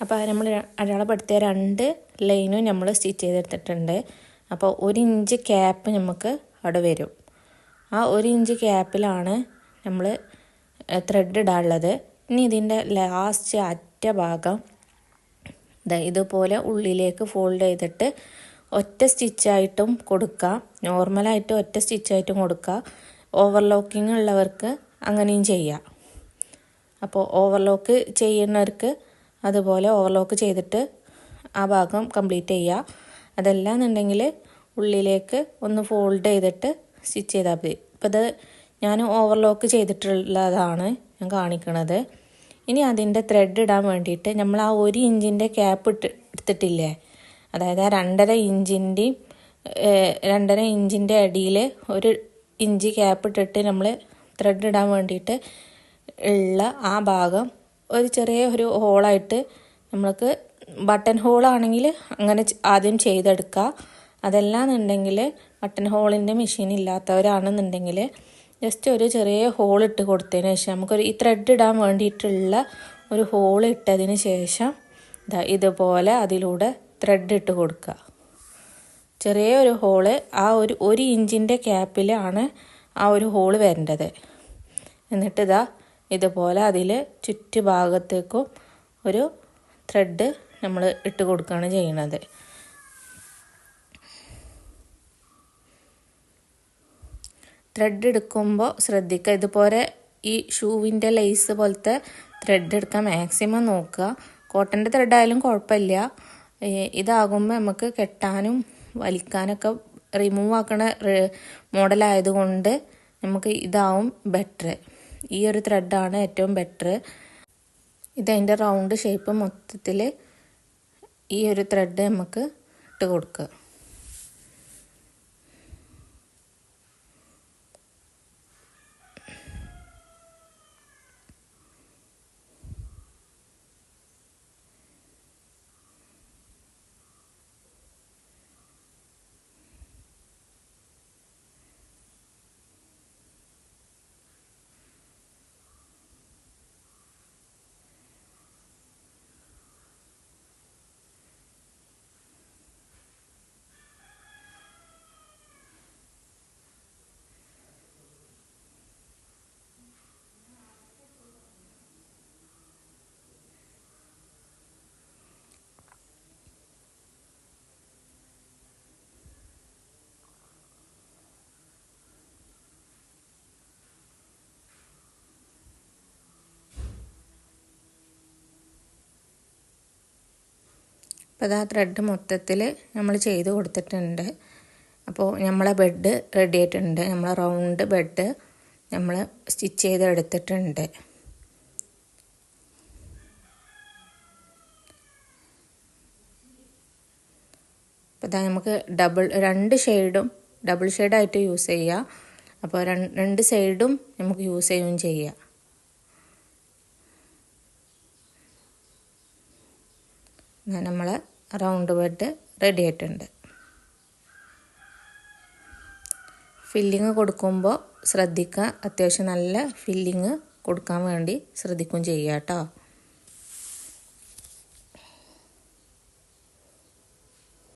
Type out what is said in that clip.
അപ്പോൾ നമ്മൾ അടയാളപ്പെടുത്തിയ രണ്ട് ലൈനും നമ്മൾ സ്റ്റിച്ച് ചെയ്തെടുത്തിട്ടുണ്ട്. അപ്പോൾ ഒരു ഇഞ്ച് ക്യാപ്പ് നമുക്ക് അവിടെ വരും. ആ ഒരു ഇഞ്ച് ക്യാപ്പിലാണ് നമ്മൾ ത്രെഡ് ഇടാനുള്ളത്. ഇനി ഇതിന്റെ ലാസ്റ്റ് അറ്റ ഭാഗം ഇതുപോലെ ഉള്ളിലേക്ക് ഫോൾഡ് ചെയ്തിട്ട് ഒറ്റ സ്റ്റിച്ചായിട്ടും കൊടുക്കാം. നോർമലായിട്ട് ഒറ്റ സ്റ്റിച്ചായിട്ടും കൊടുക്കുക ഓവർലോക്കിംഗ് ഉള്ളവർക്ക് അങ്ങനെയും ചെയ്യാം. അപ്പോൾ ഓവർലോക്ക് ചെയ്യുന്നവർക്ക് അതുപോലെ ഓവർലോക്ക് ചെയ്തിട്ട് ആ ഭാഗം കംപ്ലീറ്റ് ചെയ്യുക. അതല്ല എന്നുണ്ടെങ്കിൽ ഉള്ളിലേക്ക് ഒന്ന് ഫോൾഡ് ചെയ്തിട്ട് സ്റ്റിച്ച് ചെയ്താൽ മതി. ഇപ്പോൾ ഇത് ഞാൻ ഓവർലോക്ക് ചെയ്തിട്ടുള്ളതാണ് ഞാൻ കാണിക്കണത്. ഇനി അതിന്റെ ത്രെഡ് ഇടാൻ വേണ്ടിയിട്ട് നമ്മൾ ആ ഒരു ഇഞ്ചിന്റെ ക്യാപ്പ് ഇട്ട് എടുത്തിട്ടില്ലേ? അതായത് ആ രണ്ടര ഇഞ്ചിന്റെയും രണ്ടര ഇഞ്ചിന്റെ അടിയിൽ ഒരു ഇഞ്ച് ക്യാപ്പ് ഇട്ടിട്ട് നമ്മൾ ത്രെഡ് ഇടാൻ വേണ്ടിയിട്ട് ഉള്ള ആ ഭാഗം ഒരു ചെറിയ ഒരു ഹോളായിട്ട് നമ്മൾക്ക് ബട്ടൺ ഹോളാണെങ്കിൽ അങ്ങനെ ആദ്യം ചെയ്തെടുക്കുക. അതല്ലാന്നുണ്ടെങ്കിൽ ബട്ടൺ ഹോളിന്റെ മെഷീൻ ഇല്ലാത്തവരാണെന്നുണ്ടെങ്കിൽ ജസ്റ്റ് ഒരു ചെറിയ ഹോൾ ഇട്ട് കൊടുത്തതിന് ശേഷം നമുക്കൊരു ഈ ത്രെഡ് ഇടാൻ വേണ്ടിയിട്ടുള്ള ഒരു ഹോൾ ഇട്ടതിന് ശേഷം ഇതാ ഇതുപോലെ അതിലൂടെ ത്രെഡ് ഇട്ട് കൊടുക്കുക. ചെറിയ ഒരു ഹോൾ ആ ഒരു ഒരു ഇഞ്ചിന്റെ ക്യാപ്പിലാണ് ആ ഒരു ഹോൾ വരേണ്ടത്. എന്നിട്ട് ഇതാ ഇതുപോലെ അതിൽ ചുറ്റുഭാഗത്തേക്കും ഒരു ത്രെഡ് നമ്മൾ ഇട്ട് കൊടുക്കുകയാണ് ചെയ്യണത് ത്രെഡ് എടുക്കുമ്പോൾ ശ്രദ്ധിക്കുക ഇതുപോലെ ഈ ഷൂവിന്റെ ലേസ് പോലത്തെ ത്രെഡ് എടുക്കാൻ മാക്സിമം നോക്കുക. കോട്ടന്റെ ത്രെഡ് ആയാലും കുഴപ്പമില്ല. ഇതാകുമ്പോൾ നമുക്ക് കെട്ടാനും വലിക്കാനൊക്കെ റിമൂവ് ആക്കണ മോഡലായതുകൊണ്ട് നമുക്ക് ഇതാവും ബെറ്റർ ഈ ഒരു ത്രെഡാണ് ഏറ്റവും ബെറ്റർ ഇതതിന്റെ റൗണ്ട് ഷേപ്പ് മൊത്തത്തിൽ ഈ ഒരു ത്രെഡ് നമുക്ക് ഇട്ട് കൊടുക്കുക. അപ്പോൾ ആ ത്രെഡ് മൊത്തത്തിൽ നമ്മൾ ചെയ്ത് കൊടുത്തിട്ടുണ്ട്. അപ്പോൾ നമ്മളെ ബെഡ് റെഡി ആയിട്ടുണ്ട്. നമ്മളെ റൗണ്ട് ബെഡ് നമ്മൾ സ്റ്റിച്ച് ചെയ്ത് എടുത്തിട്ടുണ്ട്. അപ്പോൾ ഇതാ നമുക്ക് ഡബിൾ രണ്ട് ഷെയ്ഡും ഡബിൾ ഷെയ്ഡായിട്ട് യൂസ് ചെയ്യാം. അപ്പോൾ രണ്ട് സൈഡും നമുക്ക് യൂസ് ചെയ്യുകയും ചെയ്യാം. നമ്മൾ റൗണ്ട് ബെഡ് റെഡി ആയിട്ടുണ്ട്. ഫില്ലിങ് കൊടുക്കുമ്പോൾ ശ്രദ്ധിക്കുക അത്യാവശ്യം നല്ല ഫില്ലിങ് കൊടുക്കാൻ വേണ്ടി ശ്രദ്ധിക്കുകയും ചെയ്യുക കേട്ടോ